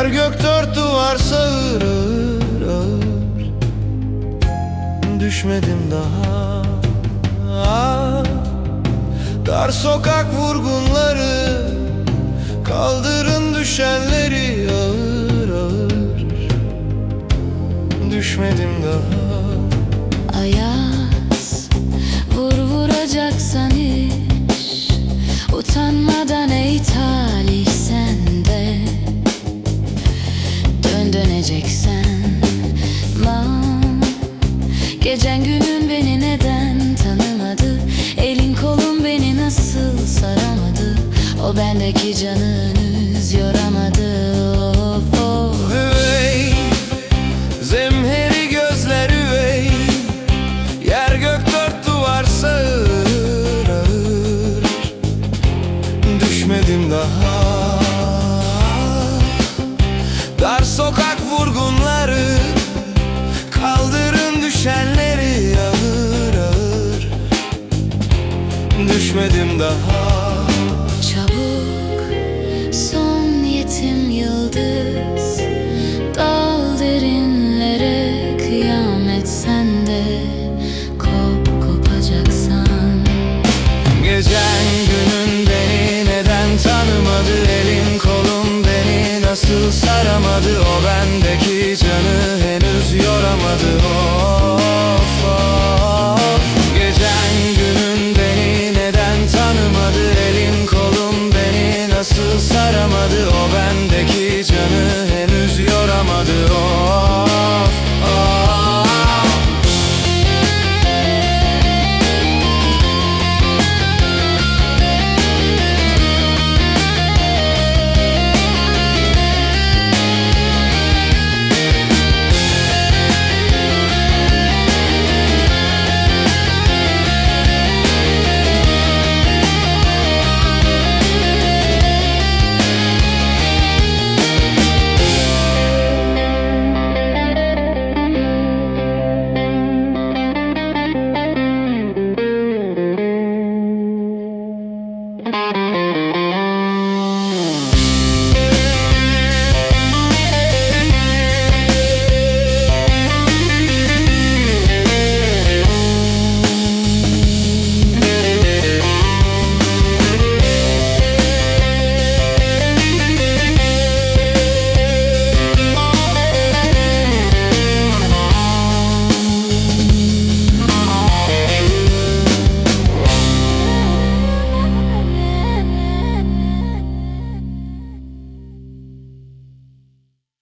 Her gök dört duvar sağır ağır, ağır. Düşmedim daha. Dar sokak vurgunları Kaldırın düşenleri ağır ağır Düşmedim daha O bendeki canı henüz yoramadı. Of of. Üvey Zemheri gözler üvey. Yer gök dört duvar sağır ağır. Düşmedim daha. Dar sokak vurgunları Kaldırın düşenleri ağır ağır. Düşmedim daha saramadı O bendeki canı henüz yoramadı O